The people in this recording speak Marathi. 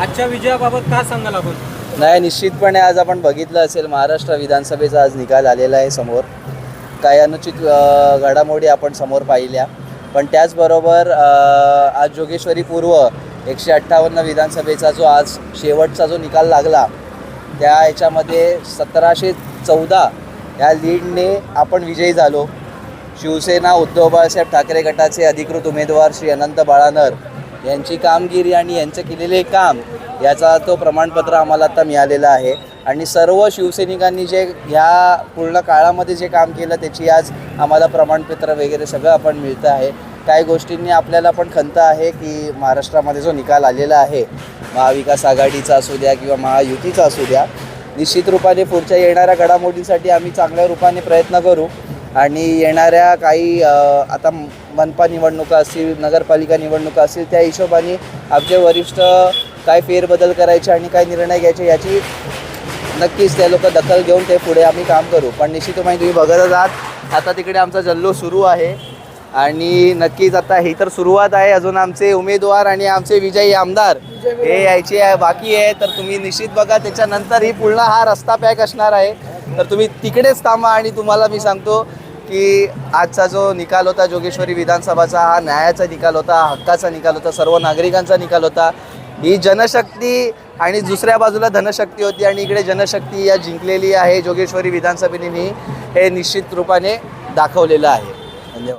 आजच्या विजयाबाबत काय सांगाल आपण? नाही निश्चितपणे आज आपण बघितलं असेल महाराष्ट्र विधानसभेचा आज निकाल आलेला आहे समोर. काही अनुचित घडामोडी आपण समोर पाहिल्या. पण त्याचबरोबर आज जोगेश्वरी पूर्व एकशे अठ्ठावन्न विधानसभेचा जो आज शेवटचा जो निकाल लागला त्या ह्याच्यामध्ये सतराशे चौदा या लीडने आपण विजयी झालो. शिवसेना उद्धव बाळासाहेब ठाकरे गटाचे अधिकृत उमेदवार श्री अनंत बाळानर यांची कामगिरी आणि यांचं केलेले काम याचा तो प्रमाणपत्र आम्हाला आता मिळालेला आहे. आणि सर्व शिवसैनिकांनी जे ह्या पूर्ण काळामध्ये जे काम केलं त्याची आज आम्हाला प्रमाणपत्र वगैरे सगळं आपण मिळतं आहे. काही गोष्टींनी आपल्याला पण खंत आहे की महाराष्ट्रामध्ये जो निकाल आलेला आहे महाविकास आघाडीचा असू द्या किंवा महायुतीचा असू द्या निश्चित रूपाने पुढच्या येणाऱ्या घडामोडींसाठी आम्ही चांगल्या रूपाने प्रयत्न करू. आणि येणाऱ्या काही आता मनपा निवडणुका असतील नगरपालिका निवडणुका असतील त्या हिशोबाने आमचे वरिष्ठ काय फेरबदल करायचे आणि काय निर्णय घ्यायचे याची नक्कीच ते लोक दखल घेऊन ते पुढे आम्ही काम करू. पण निश्चितपणे तुम्ही बघतच आहात आता तिकडे आमचा जल्लो सुरू आहे. आणि नक्कीच आता ही तर सुरुवात आहे अजून आमचे उमेदवार आणि आमचे विजयी आमदार हे यायचे आहे बाकी आहे. तर तुम्ही निश्चित बघा त्याच्यानंतर ही पूर्ण हा रस्ता पॅक असणार आहे. तर तुम्ही तिकडेच थांबा आणि तुम्हाला मी सांगतो की आजचा जो निकाल होता जोगेश्वरी विधानसभाचा हा न्यायाचा निकाल होता हक्काचा निकाल होता सर्व नागरिकांचा निकाल होता ही जनशक्ती आणि दुसऱ्या बाजूला धनशक्ती होती आणि इकडे जनशक्ती या जिंकलेली आहे जोगेश्वरी विधानसभेने हे निश्चित रूपाने दाखवलेलं आहे.